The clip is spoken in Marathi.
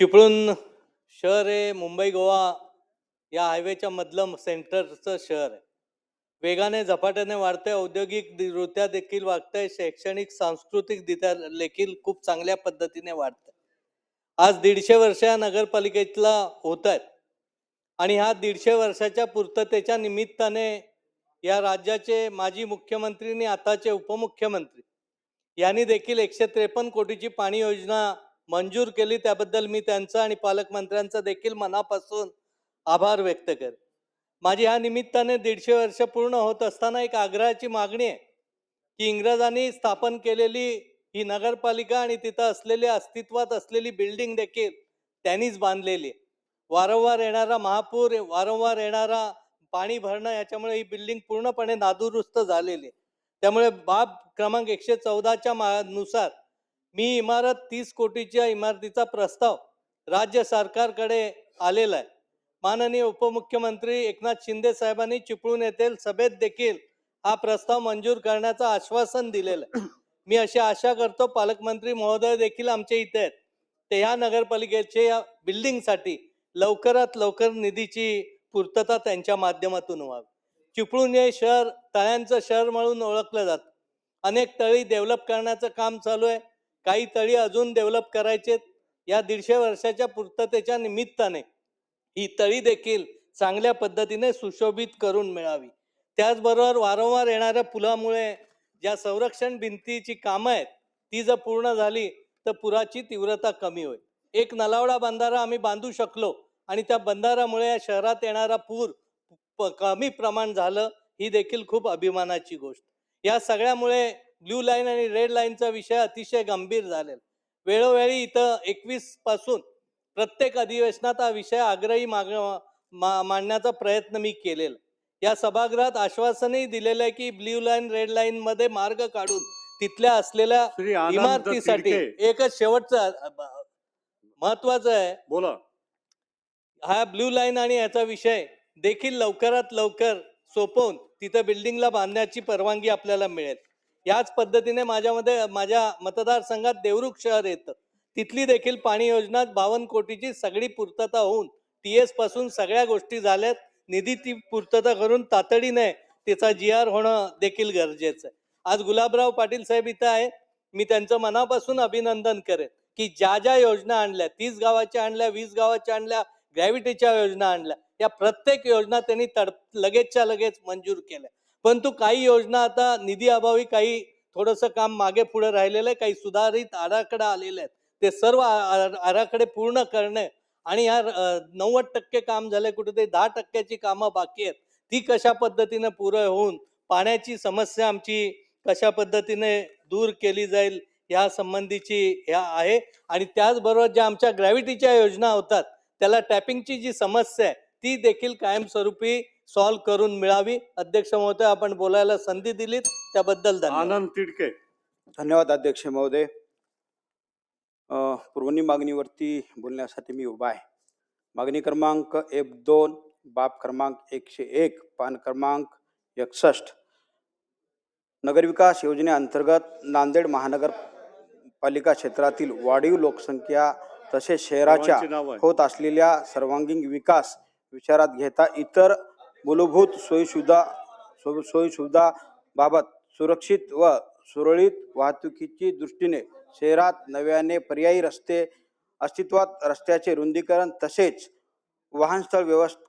चिपळूण शहर हे मुंबई गोवा या हायवेच्या मधलं सेंटरचं शहर आहे. वेगाने झपाट्याने वाढतंय औद्योगिक देखील वाढतंय शैक्षणिक सांस्कृतिक रित्या देखील खूप चांगल्या पद्धतीने वाढतंय. आज दीडशे वर्ष या नगरपालिकेतला होत आहेत आणि ह्या दीडशे वर्षाच्या पूर्ततेच्या निमित्ताने या राज्याचे माजी मुख्यमंत्री आणि आताचे उपमुख्यमंत्री यांनी देखील एकशे त्रेपन्न कोटीची पाणी योजना मंजूर केली त्याबद्दल मी त्यांचा आणि पालकमंत्र्यांचा देखील मनापासून आभार व्यक्त कर माझी ह्या निमित्ताने दीडशे वर्ष पूर्ण होत असताना एक आग्रहाची मागणी आहे की इंग्रजांनी स्थापन केलेली ही नगरपालिका आणि तिथं असलेली अस्तित्वात असलेली बिल्डिंग देखील त्यांनीच बांधलेली आहे. वारंवार येणारा महापूर वारंवार येणारा पाणी भरणं याच्यामुळे ही बिल्डिंग पूर्णपणे नादुरुस्त झालेली आहे. त्यामुळे बाब क्रमांक एकशे चौदाच्या मा नुसार मी इमारत तीस कोटीच्या इमारतीचा प्रस्ताव राज्य सरकारकडे आलेला आहे. माननीय उपमुख्यमंत्री एकनाथ शिंदे साहेबांनी चिपळूण येथील सभेत देखील हा प्रस्ताव मंजूर करण्याचं आश्वासन दिलेलं आहे. मी अशी आशा करतो पालकमंत्री महोदय देखील आमच्या इथे आहेत. ते ह्या नगरपालिकेच्या या बिल्डिंगसाठी लवकरात लवकर निधीची पूर्तता त्यांच्या माध्यमातून व्हावी. चिपळूण हे शहर तळ्यांचं शहर म्हणून ओळखलं जातं. अनेक तळी डेव्हलप करण्याचं काम चालू आहे. काही तळी अजून डेव्हलप करायचे या दीडशे वर्षाच्या पूर्ततेच्या निमित्ताने ही तळी देखील चांगल्या पद्धतीने सुशोभित करून मिळावी. त्याचबरोबर वारंवार येणाऱ्या पुलामुळे ज्या संरक्षण भिंतीची कामं आहेत ती जर पूर्ण झाली तर पुराची तीव्रता कमी होईल. एक नलावडा बंधारा आम्ही बांधू शकलो आणि त्या बंधारामुळे या शहरात येणारा पूर प- कमी प्रमाण झालं ही देखील खूप अभिमानाची गोष्ट. या सगळ्यामुळे ब्ल्यू लाईन आणि रेड लाईनचा विषय अतिशय गंभीर झालेला. वेळोवेळी इथं एकवीसपासून प्रत्येक अधिवेशनात हा विषय आग्रही माग मा- मांडण्याचा प्रयत्न मी केलेला. या सभागृहात आश्वासनही दिलेलं आहे की ब्ल्यू लाईन रेड लाईन मध्ये मार्ग काढून तिथल्या असलेल्या इमारतीसाठी एकच शेवटचं महत्वाचं आहे. बोला. हा ब्ल्यू लाईन आणि याचा विषय देखील लवकरात लवकर सोपवून तिथं बिल्डिंगला बांधण्याची परवानगी आपल्याला मिळेल. याच पद्धतीने माझ्यामध्ये माझ्या मतदारसंघात देवरुख शहर येतं. तिथली देखील पाणी योजना बावन्न कोटीची सगळी पूर्तता होऊन टी एसपासून सगळ्या गोष्टी झाल्यात. निधी ती पूर्तता करून तातडीने तिचा जी आर होणं देखील गरजेचं आहे. आज गुलाबराव पाटील साहेब इथं आहे मी त्यांचं मनापासून अभिनंदन करेन की ज्या ज्या योजना आणल्या तीस गावाच्या आणल्या वीस गावाच्या आणल्या ग्रॅव्हिटीच्या योजना आणल्या या प्रत्येक योजना त्यांनी तड लगेचच्या लगेच मंजूर केल्या. परंतु काही योजना आता निधी अभावी काही थोडंसं काम मागे पुढे राहिलेलं आहे काही सुधारित आराखडा आलेले आहेत. ते सर्व आराखडे पूर्ण करणे आणि ह्या नव्वद टक्के काम झाले कुठेतरी दहा टक्क्याची कामं बाकी आहेत. ती कशा पद्धतीने पुरं होऊन पाण्याची समस्या आमची कशा पद्धतीने दूर केली जाईल या संबंधीची ह्या आहे. आणि त्याचबरोबर ज्या आमच्या ग्रॅव्हिटीच्या योजना होतात त्याला टॅपिंगची जी समस्या आहे ती देखील कायमस्वरूपी सॉल्व्ह करून मिळावी. अध्यक्ष महोदय आपण बोलायला संधी दिलीत. त्याबद्दल धन्यवाद. आनंद तिडके. धन्यवाद अध्यक्ष महोदय. अ, पुरवणी मागणीवरती बोलण्यासाठी मी उभा आहे. मागणी क्रमांक एफ दोन बाब क्रमांक एकशे एक पान क्रमांक एकसष्ट. नगरविकास योजनेअंतर्गत नांदेड महानगर पालिका क्षेत्रातील वाढीव लोकसंख्या तसेच शहराच्या. होत असलेल्या सर्वांगीण विकास विचारात घेता इतर मूलभूत सोयीसुविधा सो- सोयीसुविधा बाबत सुरक्षित व सुरळीत वाहतुकीची दृष्टीने शहरात नव्याने पर्यायी रस्ते अस्तित्वात रस्त्याचे रुंदीकरण तसेच वाहनस्थळ व्यवस्थ